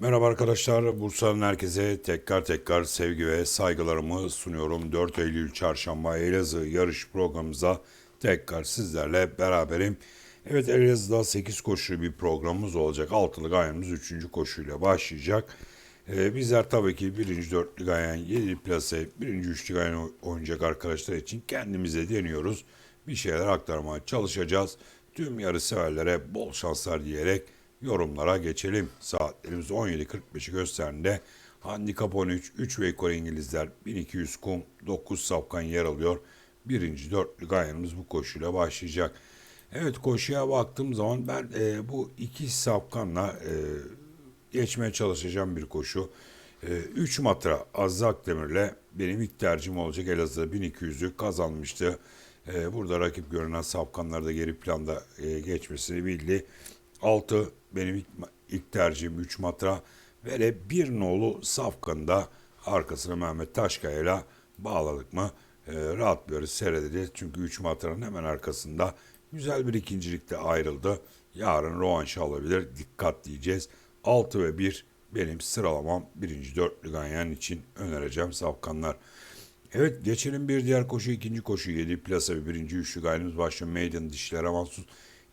Merhaba arkadaşlar, Bursa'nın herkese tekrar tekrar sevgi ve saygılarımı sunuyorum. 4 Eylül Çarşamba Elazığ yarış programımıza tekrar sizlerle beraberim. Evet Elazığ'da 8 koşulu bir programımız olacak. Altılı gayemiz 3. koşuyla başlayacak. Ee, bizler tabii ki 1. dörtlü gayen, 7 plase, 1. üçlü gayen oynayacak arkadaşlar için kendimize deniyoruz. Bir şeyler aktarmaya çalışacağız. Tüm yarış severlere bol şanslar diyerek yorumlara geçelim. Saatlerimiz 17.45'i gösterdiğinde Handikap 13, 3 ve İngilizler 1200 kum, 9 safkan yer alıyor. Birinci dörtlü gayanımız bu koşuyla başlayacak. Evet koşuya baktığım zaman ben e, bu iki safkanla e, geçmeye çalışacağım bir koşu. 3 matra Aziz Akdemir'le benim ilk tercihim olacak. Elazığ 1200'ü kazanmıştı. E, burada rakip görünen safkanlar da geri planda e, geçmesini bildi. 6 benim ilk, ilk tercihim 3 matra ve de bir nolu safkanı arkasına Mehmet Taşkaya ile bağladık mı e, rahat bir yarış seyredeceğiz. Çünkü 3 matranın hemen arkasında güzel bir ikincilikte ayrıldı. Yarın rövanşı alabilir. Dikkat diyeceğiz. 6 ve 1 benim sıralamam birinci dörtlü ganyan için önereceğim safkanlar. Evet geçelim bir diğer koşu ikinci koşu 7 plasa ve birinci üçlü gayrımız başlıyor. Maiden dişlere mahsus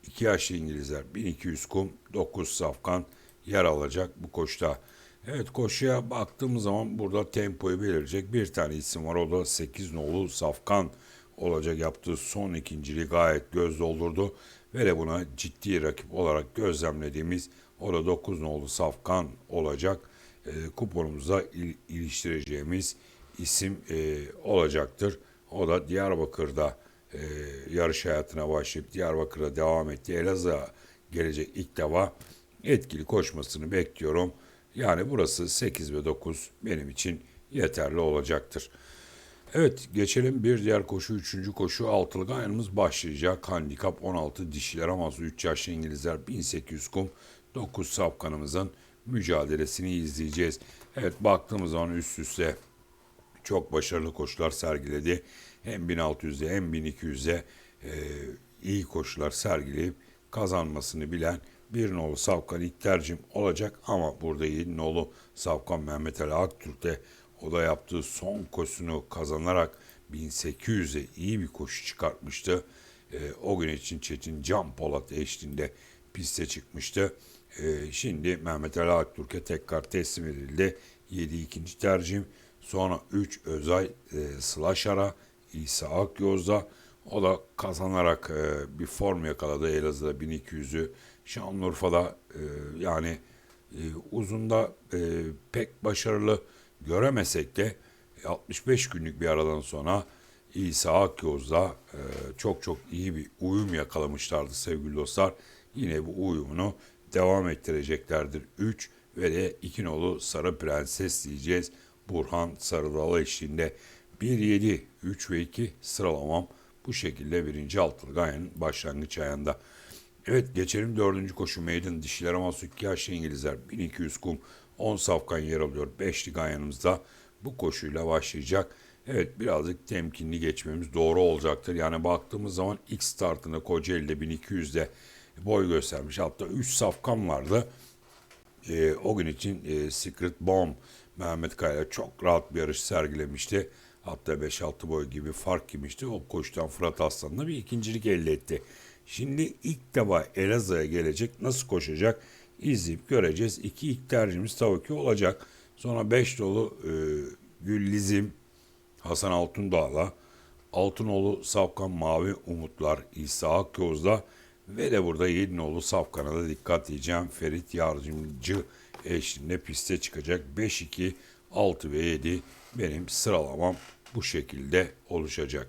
2 yaşlı İngilizler 1200 kum 9 safkan yer alacak bu koşta. Evet koşuya baktığımız zaman burada tempoyu belirleyecek bir tane isim var. O da 8 nolu Safkan olacak yaptığı son ikinciliği gayet göz doldurdu. Ve de buna ciddi rakip olarak gözlemlediğimiz o da 9 nolu Safkan olacak. E, kuponumuza il, iliştireceğimiz isim e, olacaktır. O da Diyarbakır'da e, yarış hayatına başlayıp Diyarbakır'a devam etti. Elazığ'a gelecek ilk defa etkili koşmasını bekliyorum. Yani burası 8 ve 9 benim için yeterli olacaktır. Evet geçelim bir diğer koşu. Üçüncü koşu altılı gayanımız başlayacak. Handikap 16 dişiler amazı 3 yaşlı İngilizler 1800 kum 9 safkanımızın mücadelesini izleyeceğiz. Evet baktığımız zaman üst üste çok başarılı koşular sergiledi. Hem 1600'de hem 1200'de e, iyi koşular sergileyip kazanmasını bilen bir nolu Savkan ilk tercihim olacak ama burada yeni nolu Savkan Mehmet Ali Aktürk'te o da yaptığı son koşusunu kazanarak 1800'e iyi bir koşu çıkartmıştı. E, o gün için Çetin Can Polat eşliğinde piste çıkmıştı. E, şimdi Mehmet Ali Aktürk'e tekrar teslim edildi. 7 ikinci tercihim. Sonra 3 Özay e, Slaşar'a, İsa Akyoz'da o da kazanarak e, bir form yakaladı Elazığ'da 1200'ü. Şanlıurfa'da e, yani e, uzunda e, pek başarılı göremesek de 65 günlük bir aradan sonra İsa Akyoz'da e, çok çok iyi bir uyum yakalamışlardı sevgili dostlar. Yine bu uyumunu devam ettireceklerdir. 3 ve de 2 nolu Sarı Prenses diyeceğiz. Burhan Sarıdal eşliğinde 1-7, 3 ve 2 sıralamam bu şekilde birinci altılı gayenin başlangıç ayında. Evet geçelim dördüncü koşu maiden dişiler ama 2 yaşlı İngilizler 1200 kum 10 safkan yer alıyor. Beşli gayanımızda bu koşuyla başlayacak. Evet birazcık temkinli geçmemiz doğru olacaktır. Yani baktığımız zaman ilk startında Kocaeli'de 1200'de boy göstermiş. Hatta 3 safkan vardı. E, o gün için e, Secret Bomb Mehmet Kaya çok rahat bir yarış sergilemişti. Hatta 5-6 boy gibi fark yemişti. O koştan Fırat Aslan'la bir ikincilik elde etti. Şimdi ilk defa Elazığ'a gelecek. Nasıl koşacak? izleyip göreceğiz. İki ilk tercihimiz tabii ki olacak. Sonra 5 dolu e, Güllizim, Hasan Altundağ'la, Altınoğlu Safkan Mavi Umutlar, İsa Akyoz'da ve de burada Yedinoğlu Safkan'a da dikkat diyeceğim. Ferit Yardımcı eşliğinde piste çıkacak. 5-2, 6 ve 7 benim sıralamam bu şekilde oluşacak.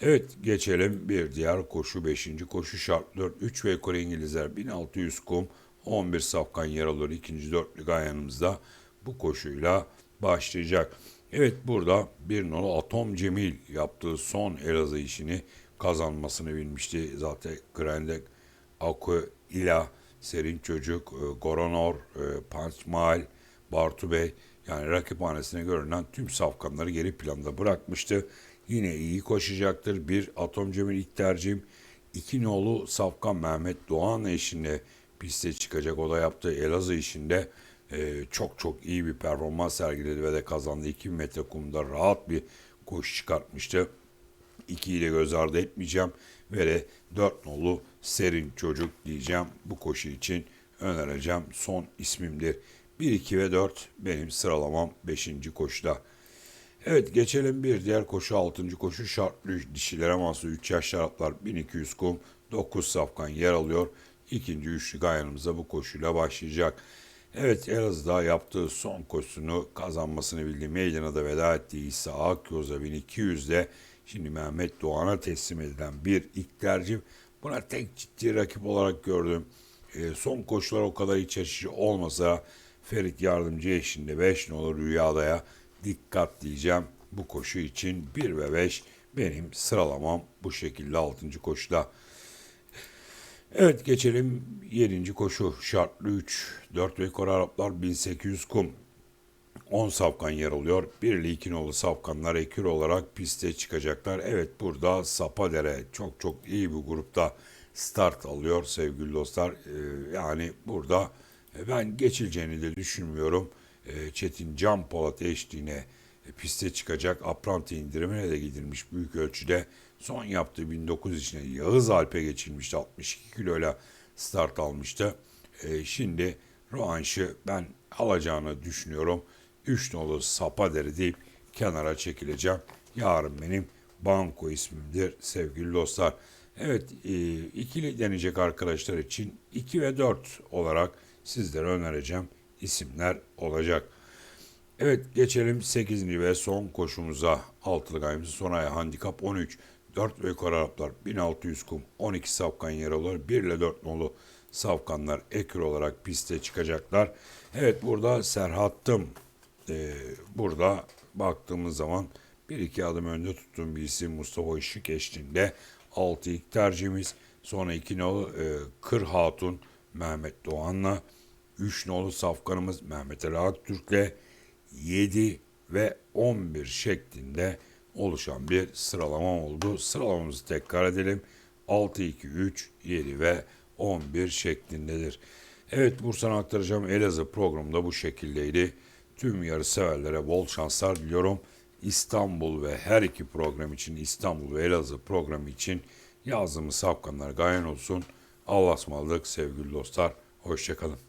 Evet geçelim bir diğer koşu 5. koşu şart 4 3 ve Kore İngilizler 1600 kum 11 safkan yer alıyor ikinci dörtlü gayanımızda bu koşuyla başlayacak. Evet burada bir nolu Atom Cemil yaptığı son Elazığ işini kazanmasını bilmişti. Zaten Grandek Aku İla Serin Çocuk, e, Goronor, e, Pançmal, Bartu Bey yani rakiphanesine görünen tüm safkanları geri planda bırakmıştı. Yine iyi koşacaktır. Bir Atom Cemil ilk tercihim. İki nolu Safkan Mehmet Doğan eşinde piste çıkacak. O da yaptığı Elazığ işinde e, çok çok iyi bir performans sergiledi ve de kazandı. 2000 metre kumda rahat bir koşu çıkartmıştı. 2'yi de göz ardı etmeyeceğim ve de 4 nolu Serin Çocuk diyeceğim. Bu koşu için önereceğim. Son ismimdir. 1, 2 ve 4 benim sıralamam 5. koşuda. Evet geçelim bir diğer koşu 6. koşu şartlı dişilere mahsus 3 yaş şaraplar 1200 kum 9 safkan yer alıyor. İkinci üçlü gayanımıza bu koşuyla başlayacak. Evet Elazığ'da yaptığı son koşusunu kazanmasını bildiği meydana da veda ettiği İsa Akyoz'a 1200'de şimdi Mehmet Doğan'a teslim edilen bir ilk tercih. Buna tek ciddi rakip olarak gördüm. E, son koşular o kadar iç açıcı olmasa Ferit Yardımcı eşinde 5 olur Rüyada'ya dikkat diyeceğim. Bu koşu için 1 ve 5 benim sıralamam bu şekilde 6. koşuda. Evet geçelim 7. koşu şartlı 3 4 rekor Araplar 1800 kum 10 safkan yer alıyor. 1 ile 2 nolu safkanlar ekür olarak piste çıkacaklar. Evet burada Sapadere çok çok iyi bir grupta start alıyor sevgili dostlar. Ee, yani burada e, ben geçileceğini de düşünmüyorum. Ee, Çetin Can Polat eşliğine e, piste çıkacak. Apranti indirimine de gidilmiş büyük ölçüde. Son yaptığı 1900 içine Yağız Alp'e geçilmişti. 62 kiloyla start almıştı. Ee, şimdi Roanş'ı ben alacağını düşünüyorum. 3 nolu Sapadere deyip kenara çekileceğim. Yarın benim banko ismimdir sevgili dostlar. Evet e, ikili deneyecek arkadaşlar için 2 ve 4 olarak sizlere önereceğim isimler olacak. Evet geçelim 8. ve son koşumuza. Altılı gayemizin son ayağı handikap 13. 4 ve yukarı Araplar 1600 kum 12 safkan yer alır. 1 ile 4 nolu safkanlar ekür olarak piste çıkacaklar. Evet burada Serhattım e, burada baktığımız zaman bir iki adım önde tuttuğum bir isim Mustafa Işık eşliğinde 6 ilk tercihimiz. Sonra 2 nolu e, Kır Hatun Mehmet Doğan'la 3 nolu safkanımız Mehmet Ali Aktürk'le 7 ve 11 şeklinde oluşan bir sıralama oldu. Sıralamamızı tekrar edelim. 6, 2, 3, 7 ve 11 şeklindedir. Evet Bursa'na aktaracağım Elazığ programı da bu şekildeydi. Tüm yarı severlere bol şanslar diliyorum. İstanbul ve her iki program için İstanbul ve Elazığ programı için yazdığımız safkanlar gayen olsun. Allah'a ısmarladık sevgili dostlar. Hoşçakalın.